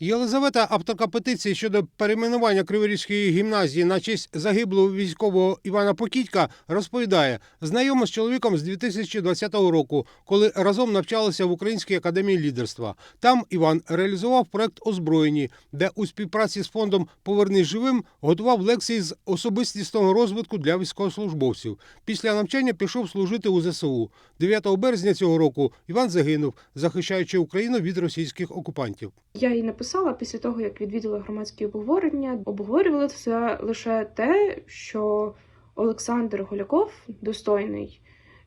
Єлизавета авторка петиції щодо перейменування Криворізької гімназії на честь загиблого військового Івана Покітька розповідає, знайома з чоловіком з 2020 року, коли разом навчалися в Українській академії лідерства. Там Іван реалізував проект озброєні, де у співпраці з фондом Повернись живим готував лекції з особистісного розвитку для військовослужбовців. Після навчання пішов служити у ЗСУ. 9 березня цього року Іван загинув, захищаючи Україну від російських окупантів. Я їй написала після того, як відвідала громадські обговорення. Обговорювали це лише те, що Олександр Голяков достойний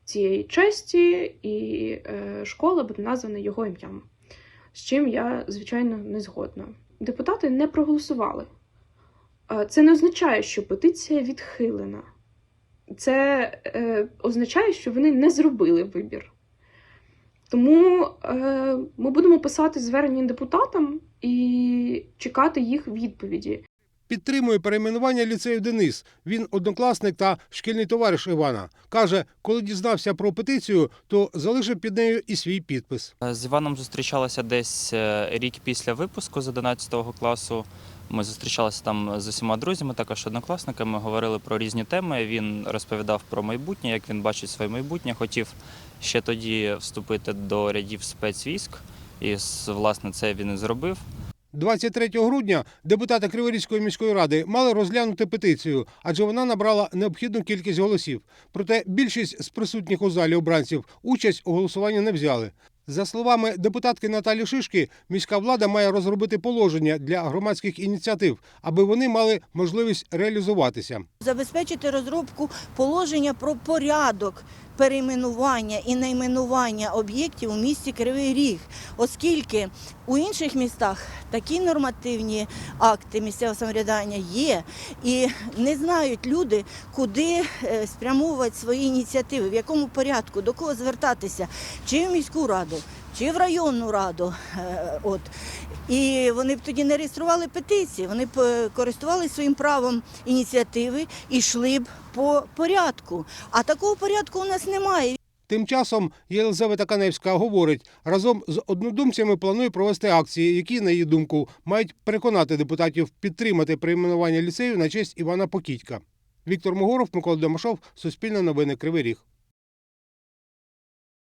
цієї честі, і е, школа буде названа його ім'ям. З чим я, звичайно, не згодна. Депутати не проголосували. Е, Це не означає, що петиція відхилена. Це е, означає, що вони не зробили вибір. Тому е, ми будемо писати звернення депутатам і чекати їх відповіді. Підтримує перейменування ліцею Денис. Він однокласник та шкільний товариш Івана. Каже, коли дізнався про петицію, то залишив під нею і свій підпис. З Іваном зустрічалася десь е, рік після випуску з 11 класу. Ми зустрічалися там з усіма друзями, також однокласниками, говорили про різні теми. Він розповідав про майбутнє, як він бачить своє майбутнє. Хотів ще тоді вступити до рядів спецвійськ, і власне це він і зробив. 23 грудня депутати Криворізької міської ради мали розглянути петицію, адже вона набрала необхідну кількість голосів. Проте більшість з присутніх у залі обранців участь у голосуванні не взяли. За словами депутатки Наталі Шишки, міська влада має розробити положення для громадських ініціатив, аби вони мали можливість реалізуватися. Забезпечити розробку положення про порядок перейменування і найменування об'єктів у місті Кривий Ріг, оскільки у інших містах такі нормативні акти місцевого самоврядування є, і не знають люди, куди е, спрямовувати свої ініціативи, в якому порядку, до кого звертатися, чи в міську раду, чи в районну раду. Е, От. І вони б тоді не реєстрували петиції, вони б е, користувалися своїм правом ініціативи і йшли б по порядку. А такого порядку у нас немає. Тим часом Єлизавета Каневська говорить, разом з однодумцями планує провести акції, які, на її думку, мають переконати депутатів підтримати перейменування ліцею на честь Івана Покітька. Віктор Могоров, Микола Домашов, Суспільне новини Кривий Ріг.